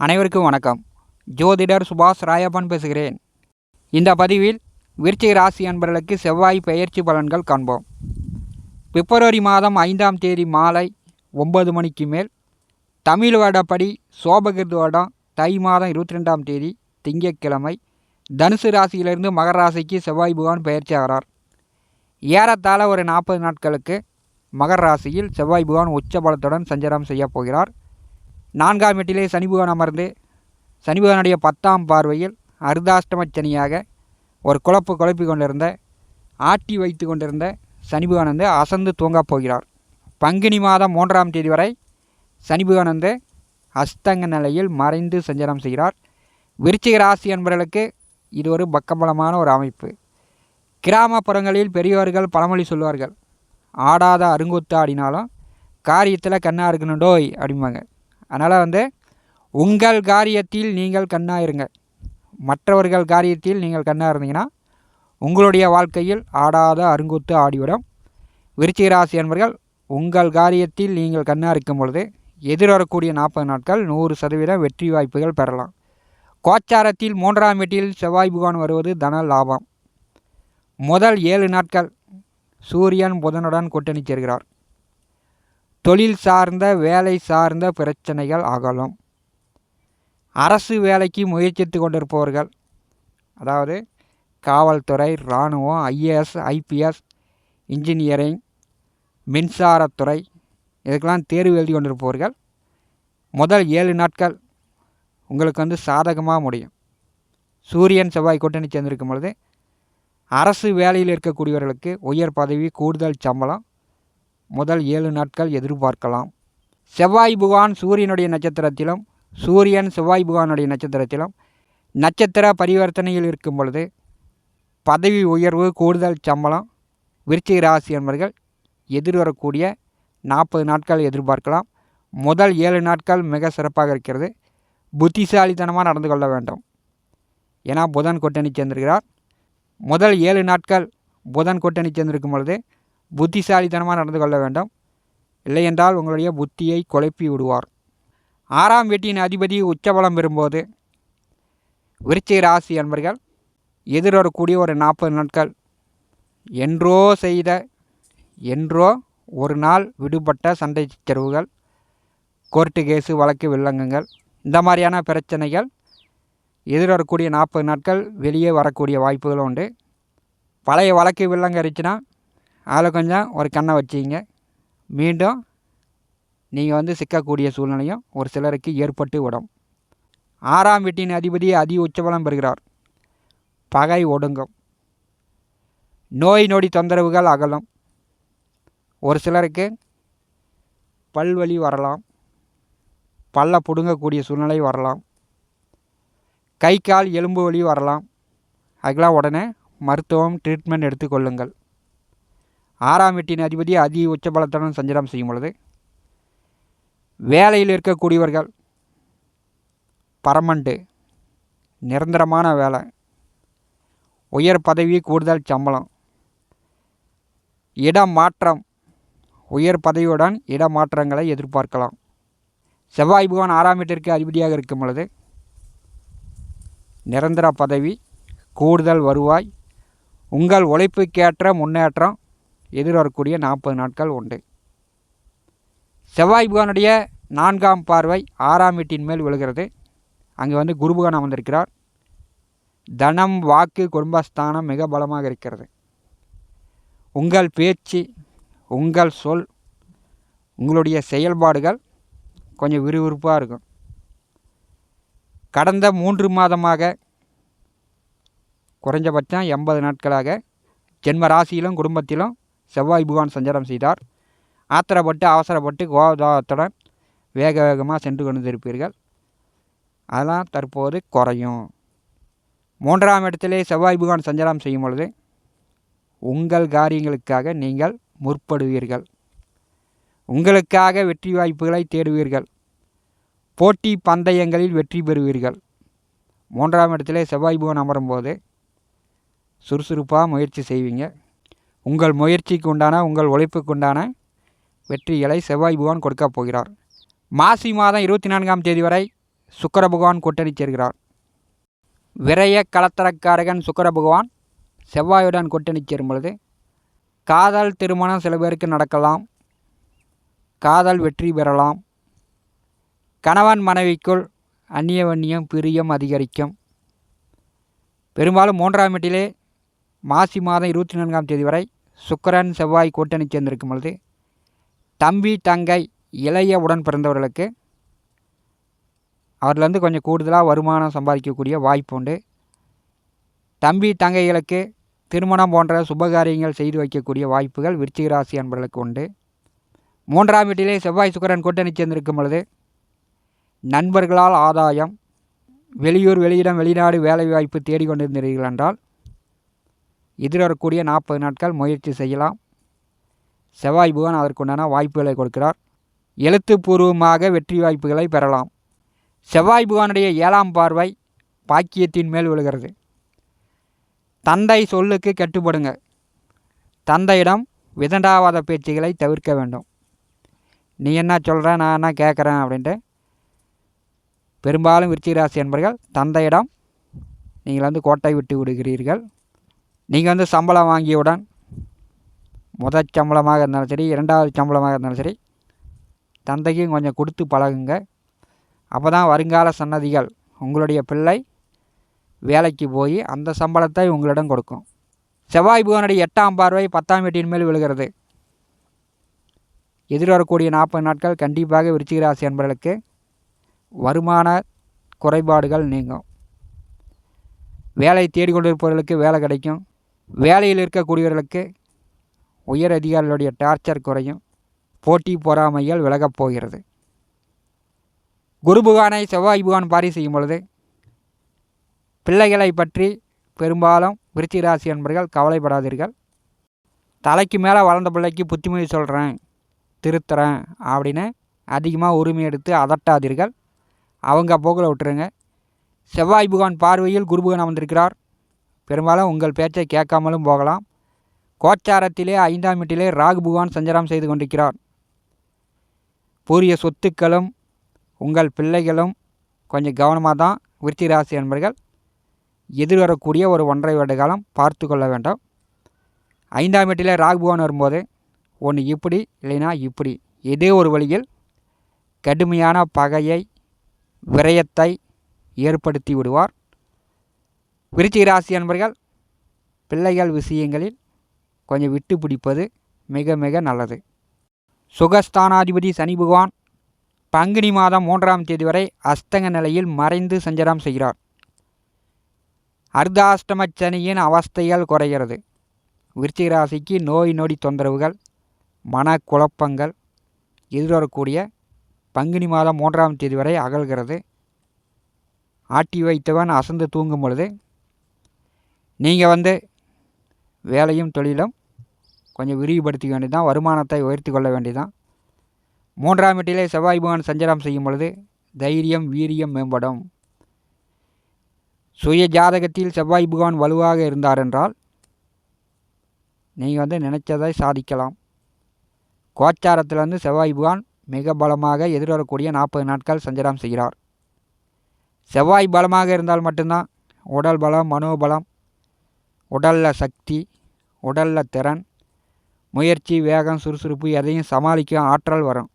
அனைவருக்கும் வணக்கம். ஜோதிடர் சுபாஷ் ராயப்பன் பேசுகிறேன். இந்த பதிவில் விருச்சிக ராசி அன்பர்களுக்கு செவ்வாய் பெயர்ச்சி பலன்கள் காண்போம். பிப்ரவரி மாதம் ஐந்தாம் தேதி மாலை ஒன்பது மணிக்கு மேல் தமிழ் வருடப்படி சோபகிருது வருடம் தை மாதம் இருபத்தி ரெண்டாம் தேதி திங்கட்கிழமை தனுசு ராசியிலிருந்து மகர ராசிக்கு செவ்வாய் புகான் பெயர்ச்சி ஆகிறார். ஏறத்தாழ ஒரு நாற்பது நாட்களுக்கு மகர ராசியில் செவ்வாய் புகான் உச்ச பலத்துடன் சஞ்சாரம் செய்யப் போகிறார். நான்காம் எட்டிலே சனிபுகன் அமர்ந்து சனிபுகனுடைய பத்தாம் பார்வையில் அர்த்தாஷ்டம சனியாக ஒரு குழப்பு குழப்பி கொண்டிருந்த ஆட்டி வைத்து கொண்டிருந்த சனிபுகன் வந்து அசந்து தூங்கப் போகிறார். பங்குனி மாதம் மூன்றாம் தேதி வரை சனிபுகன் வந்து அஸ்தங்க நிலையில் மறைந்து சஞ்சாரம் செய்கிறார். விருச்சிக ராசி என்பவர்களுக்கு இது ஒரு பக்கபலமான ஒரு அமைப்பு. கிராமப்புறங்களில் பெரியவர்கள் பழமொழி சொல்லுவார்கள் ஆடாத அருங்கொத்து ஆடினாலும் காரியத்தில் கண்ணா இருக்கணும் டோய் அப்படிம்பாங்க. அதனால் வந்து உங்கள் காரியத்தில் நீங்கள் கண்ணாக இருங்க மற்றவர்கள் காரியத்தில் நீங்கள் கண்ணாக இருந்தீங்கன்னா உங்களுடைய வாழ்க்கையில் ஆடாத அருங்கொத்து ஆடிவிடும். விருச்சிக ராசி என்பர்கள் உங்கள் காரியத்தில் நீங்கள் கண்ணாக இருக்கும் பொழுது எதிர்வரக்கூடிய நாற்பது நாட்கள் நூறு சதவீதம் வெற்றி வாய்ப்புகள் பெறலாம். கோச்சாரத்தில் மூன்றாம் வீட்டில் செவ்வாய் புகான் வருவது தன லாபம். முதல் ஏழு நாட்கள் சூரியன் புதனுடன் கூட்டணி சேர்கிறார். தொழில் சார்ந்த வேலை சார்ந்த பிரச்சனைகள் அகலும். அரசு வேலைக்கு முயற்சித்து கொண்டிருப்பவர்கள் அதாவது காவல்துறை இராணுவம் ஐஏஎஸ் ஐபிஎஸ் இன்ஜினியரிங் மின்சாரத்துறை இதுக்கெல்லாம் தேர்வு எழுதி கொண்டிருப்பவர்கள் முதல் ஏழு நாட்கள் உங்களுக்கு வந்து சாதகமாக முடியும். சூரியன் செவ்வாய் கூட்டணி சேர்ந்திருக்கும் பொழுது அரசு வேலையில் இருக்கக்கூடியவர்களுக்கு உயர் பதவி கூடுதல் சம்பளம் முதல் ஏழு நாட்கள் எதிர்பார்க்கலாம். செவ்வாய் புகான் சூரியனுடைய நட்சத்திரத்திலும் சூரியன் செவ்வாய் புகானுடைய நட்சத்திரத்திலும் நட்சத்திர பரிவர்த்தனையில் இருக்கும் பொழுது பதவி உயர்வு கூடுதல் சம்பளம் விருச்சிக ராசி என்பவர்கள் எதிர்வரக்கூடிய நாற்பது நாட்கள் எதிர்பார்க்கலாம். முதல் ஏழு நாட்கள் மிக சிறப்பாக இருக்கிறது. புத்திசாலித்தனமாக நடந்து கொள்ள வேண்டும். ஏன்னா புதன் கூட்டணி சேர்ந்திருக்கிறார். முதல் ஏழு நாட்கள் புதன் கூட்டணி சேர்ந்திருக்கும் பொழுது புத்திசாலித்தனமாக நடந்து கொள்ள வேண்டும். இல்லையென்றால் உங்களுடைய புத்தியை குழப்பி விடுவார். ஆறாம் வீட்டின் அதிபதி உச்சபலம் பெறும்போது விருச்சிக ராசி என்பர்கள் எதிர்வரக்கூடிய ஒரு நாற்பது நாட்கள் என்றோ செய்த என்றோ ஒரு நாள் விடுபட்ட சண்டை சச்சரவுகள் கோர்ட்டு கேஸு வழக்கு வில்லங்கங்கள் இந்த மாதிரியான பிரச்சனைகள் எதிர்வரக்கூடிய நாற்பது நாட்கள் வெளியே வரக்கூடிய வாய்ப்புகள் உண்டு. பழைய வழக்கு வில்லங்க இருந்துச்சுன்னா அதில் கொஞ்சம் ஒரு கண்ணை வச்சிங்க. மீண்டும் நீங்கள் வந்து சிக்கக்கூடிய சூழ்நிலையும் ஒரு சிலருக்கு ஏற்பட்டு விடும். ஆறாம் வீட்டின் அதிபதி அதி உச்சபலம் பெறுகிறார். பகை ஒடுங்கும். நோய் நொடி தொந்தரவுகள் அகலும். ஒரு சிலருக்கு பல்வலி வரலாம். பல்ல பிடுங்கக்கூடிய சூழ்நிலை வரலாம். கை கால் எலும்பு வலி வரலாம். அதுக்கெல்லாம் உடனே மருத்துவம் ட்ரீட்மெண்ட் எடுத்துக்கொள்ளுங்கள் ஆறாம் வீட்டின் அதிபதி அதி உச்சபலத்துடன் சஞ்சாரம் செய்யும் பொழுது வேலையில் இருக்கக்கூடியவர்கள் பரமண்டு நிரந்தரமான வேலை உயர் பதவி கூடுதல் சம்பளம் இடம் மாற்றம் உயர் பதவியுடன் இடமாற்றங்களை எதிர்பார்க்கலாம். செவ்வாய் புகான் ஆறாம் வீட்டிற்கு அதிபதியாக இருக்கும் பொழுது நிரந்தர பதவி கூடுதல் வருவாய் உங்கள் உழைப்புக்கேற்ற முன்னேற்றம் எதிர்வரக்கூடிய நாற்பது நாட்கள் உண்டு. செவ்வாய் புகானுடைய நான்காம் பார்வை ஆறாம் வீட்டின் மேல் விழுகிறது. அங்கே வந்து குருபுகான் அமர்ந்திருக்கிறார். தனம் வாக்கு குடும்பஸ்தானம் மிக பலமாக இருக்கிறது. உங்கள் பேச்சு உங்கள் சொல் உங்களுடைய செயல்பாடுகள் கொஞ்சம் விறுவிறுப்பாக இருக்கும். கடந்த மூன்று மாதமாக குறைஞ்சபட்சம் எண்பது நாட்களாக ஜென்ம ராசியிலும் குடும்பத்திலும் செவ்வாய் புகான் சஞ்சாரம் செய்தார். ஆத்திரப்பட்டு அவசரப்பட்டு கோபதாபத்துடன் வேக வேகமாக சென்று கொண்டிருப்பீர்கள். அதெல்லாம் தற்போது குறையும். மூன்றாம் இடத்திலே செவ்வாய் புகான் சஞ்சாரம் செய்யும் பொழுது உங்கள் காரியங்களுக்காக நீங்கள் முற்படுவீர்கள். உங்களுக்காக வெற்றி வாய்ப்புகளை தேடுவீர்கள். போட்டி பந்தயங்களில் வெற்றி பெறுவீர்கள். மூன்றாம் இடத்திலே செவ்வாய் புகன் அமரும்போது சுறுசுறுப்பாக முயற்சி செய்வீங்க. உங்கள் முயற்சிக்கு உண்டான உங்கள் உழைப்புக்கு உண்டான வெற்றிகளை செவ்வாய் பகவான் கொடுக்கப் போகிறார். மாசி மாதம் இருபத்தி நான்காம் தேதி வரை சுக்கர பகவான் கூட்டணி சேர்கிறார். விரைய கலத்தரக்காரகன் சுக்கர பகவான் செவ்வாயுடன் கூட்டணி சேரும் பொழுது காதல் திருமணம் சில பேருக்கு நடக்கலாம். காதல் வெற்றி பெறலாம். கணவன் மனைவிக்குள் அந்நியவன்னியம் பிரியம் அதிகரிக்கும். பெரும்பாலும் மூன்றாம் வீட்டிலே மாசி மாதம் இருபத்தி நான்காம் தேதி வரை சுக்கரன் செவ்வாய் கூட்டணி சேர்ந்திருக்கும் பொழுது தம்பி தங்கை இளைய உடன் பிறந்தவர்களுக்கு அவர்லேருந்து கொஞ்சம் கூடுதலாக வருமானம் சம்பாதிக்கக்கூடிய வாய்ப்பு உண்டு. தம்பி தங்கைகளுக்கு திருமணம் போன்ற சுபகாரியங்கள் செய்து வைக்கக்கூடிய வாய்ப்புகள் விருச்சிக ராசி அன்பர்களுக்கு உண்டு. மூன்றாம் வீட்டிலே செவ்வாய் சுக்கரன் கூட்டணி சேர்ந்திருக்கும் பொழுது நண்பர்களால் ஆதாயம் வெளியூர் வெளியிடம் வெளிநாடு வேலை வாய்ப்பு தேடிக்கொண்டிருந்தீர்கள் என்றால் எதிர்வரக்கூடிய நாற்பது நாட்கள் முயற்சி செய்யலாம். செவ்வாய் புவன் அதற்குண்டான வாய்ப்புகளை கொடுக்கிறார். எழுத்துப்பூர்வமாக வெற்றி வாய்ப்புகளை பெறலாம். செவ்வாய் புவனுடைய ஏழாம் பார்வை பாக்கியத்தின் மேல் விழுகிறது. தந்தை சொல்லுக்கு கட்டுப்படுங்க. தந்தையிடம் விதண்டாவாத பேச்சுகளை தவிர்க்க வேண்டும். நீ என்ன சொல்கிற நான் என்ன கேட்குறேன் அப்படின்ட்டு. பெரும்பாலும் விருச்சிகராசி என்பர்கள் தந்தையிடம் நீங்கள் வந்து கோட்டை விட்டு விடுகிறீர்கள். நீங்கள் வந்து சம்பளம் வாங்கியவுடன் முதற் சம்பளமாக இருந்தாலும் சரி இரண்டாவது சம்பளமாக இருந்தாலும் சரி தந்தைக்கும் கொஞ்சம் கொடுத்து பழகுங்க. அப்போ தான் வருங்கால சன்னதிகள் உங்களுடைய பிள்ளை வேலைக்கு போய் அந்த சம்பளத்தை உங்களிடம் கொடுக்கும். செவ்வாய் புவனுடைய எட்டாம் பார்வை பத்தாம் வீட்டின் மேல் விழுகிறது. எதிர்வரக்கூடிய நாற்பது நாட்கள் கண்டிப்பாக விருச்சிகராசி என்பவர்களுக்கு வருமான குறைபாடுகள் நீங்கும். வேலை தேடிக்கொண்டிருப்பவர்களுக்கு வேலை கிடைக்கும். வேலையில் இருக்கக்கூடியவர்களுக்கு உயர் அதிகாரிகளுடைய டார்ச்சர் குறையும். போட்டி பொறாமைகள் விலகப் போகிறது. குரு புகானை செவ்வாய் புகான் பாரி செய்யும் பொழுது பிள்ளைகளை பற்றி பெரும்பாலும் விருச்சிக ராசி என்பர்கள் கவலைப்படாதீர்கள். தலைக்கு மேலே வளர்ந்த பிள்ளைக்கு புத்திமொழி சொல்கிறேன் திருத்துறேன் அப்படின்னு அதிகமாக உரிமை எடுத்து அதட்டாதீர்கள். அவங்க போக்கில் விட்டுருங்க. செவ்வாய் புகான் பார்வையில் குருபுகான் அமர்ந்திருக்கிறார். பெரும்பாலும் உங்கள் பேச்சை கேட்காமலும் போகலாம். கோச்சாரத்திலே ஐந்தாம் வீட்டிலே ராகு புகான் சஞ்சாரம் செய்து கொண்டிருக்கிறார். பூரிய சொத்துக்களும் உங்கள் பிள்ளைகளும் கொஞ்சம் கவனமாக தான் விருத்தி ராசி என்பர்கள் எதிர்வரக்கூடிய ஒரு ஒன்றரை வருட காலம் பார்த்து கொள்ள வேண்டும். ஐந்தாம் வீட்டிலே ராகுபுவான் வரும்போது ஒன்று இப்படி இல்லைன்னா இப்படி. ஏதோ ஒரு வழியில் கடுமையான பகையை விரயத்தை ஏற்படுத்தி விடுவார். விருச்சிக ராசி என்பர்கள் பிள்ளைகள் விஷயங்களில் கொஞ்சம் விட்டு பிடிப்பது மிக மிக நல்லது. சுகஸ்தானாதிபதி சனி பகவான் பங்குனி மாதம் மூன்றாம் தேதி வரை அஸ்தங்க நிலையில் மறைந்து சஞ்சாரம் செய்கிறார். அர்த்தாஷ்டம சனியின் அவஸ்தைகள் குறைகிறது. விருச்சிக ராசிக்கு நோய் நொடி தொந்தரவுகள் மனக்குழப்பங்கள் எதிர்வரக்கூடிய பங்குனி மாதம் மூன்றாம் தேதி வரை அகல்கிறது. ஆட்டி வைத்தவன் அசந்து தூங்கும் பொழுது நீங்கள் வந்து வேலையும் தொழிலும் கொஞ்சம் விரிவுபடுத்திக்க வேண்டியதான் வருமானத்தை உயர்த்தி கொள்ள வேண்டியதான் மூன்றாம் வீட்டிலே செவ்வாய் பகவான் சஞ்சாரம் செய்யும் பொழுது தைரியம் வீரியம் மேம்படும். சுய ஜாதகத்தில் செவ்வாய் பகவான் வலுவாக இருந்தார் என்றால் நீங்கள் வந்து நினைச்சதை சாதிக்கலாம். கோச்சாரத்தில் வந்து செவ்வாய் பகவான் மிக பலமாக எதிர்வரக்கூடிய நாற்பது நாட்கள் சஞ்சாரம் செய்கிறார். செவ்வாய் பலமாக இருந்தால் மட்டும்தான் உடல் பலம் மனோபலம் உடலில் சக்தி உடலில் திறன் முயற்சி வேகம் சுறுசுறுப்பு எதையும் சமாளிக்கும் ஆற்றல் வரும்.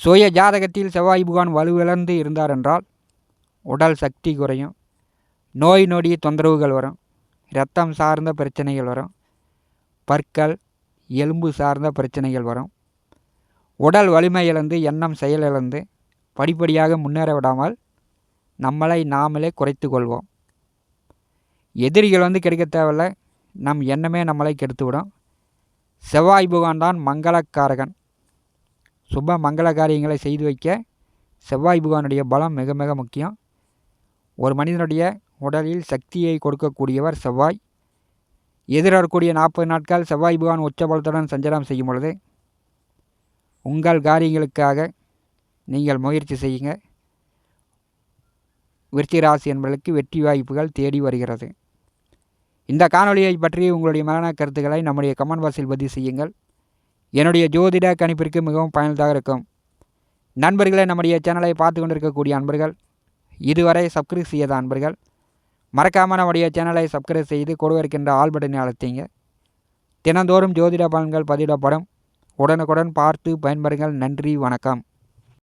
சுய ஜாதகத்தில் செவ்வாய் புகான் வலுவிழந்து இருந்தார் என்றால் உடல் சக்தி குறையும். நோய் நொடி தொந்தரவுகள் வரும். இரத்தம் சார்ந்த பிரச்சனைகள் வரும். பற்கள் எலும்பு சார்ந்த பிரச்சனைகள் வரும். உடல் வலிமை இழந்து எண்ணம் செயல் இழந்து படிப்படியாக முன்னேற விடாமல் நம்மளை நாமளே குறைத்து கொள்வோம். எதிரிகள் வந்து கிடைக்க தேவையில்ல. நம் எண்ணமே நம்மளை கெடுத்துவிடும். செவ்வாய் புகான் தான் மங்களக்காரகன். சுப மங்கள காரியங்களை செய்து வைக்க செவ்வாய் புகானுடைய பலம் மிக மிக முக்கியம். ஒரு மனிதனுடைய உடலில் சக்தியை கொடுக்கக்கூடியவர் செவ்வாய். எதிர்வரக்கூடிய நாற்பது நாட்கள் செவ்வாய் புகான் உச்சபலத்துடன் சஞ்சாரம் செய்யும் பொழுது உங்கள் காரியங்களுக்காக நீங்கள் முயற்சி செய்யுங்க. விருத்தி ராசி என்பதற்கு வெற்றி வாய்ப்புகள் தேடி வருகிறது. இந்த காணொலியை பற்றி உங்களுடைய மரண கருத்துக்களை நம்முடைய கமெண்ட் பாக்ஸில் பதிவு செய்யுங்கள். என்னுடைய ஜோதிட கணிப்பிற்கு மிகவும் பயனுள்ளதாக இருக்கும். நண்பர்களே நம்முடைய சேனலை பார்த்து கொண்டிருக்கக்கூடிய அன்பர்கள் இதுவரை சப்ஸ்கிரைப் செய்யாத அன்பர்கள் மறக்காமல் நம்முடைய சேனலை சப்ஸ்கிரைப் செய்து கொடுவிருக்கின்ற ஆல் பட்டனை தினந்தோறும் ஜோதிட பலன்கள் பதிவிடப்படும். உடனுக்குடன் பார்த்து பயன்பெறுங்கள். நன்றி வணக்கம்.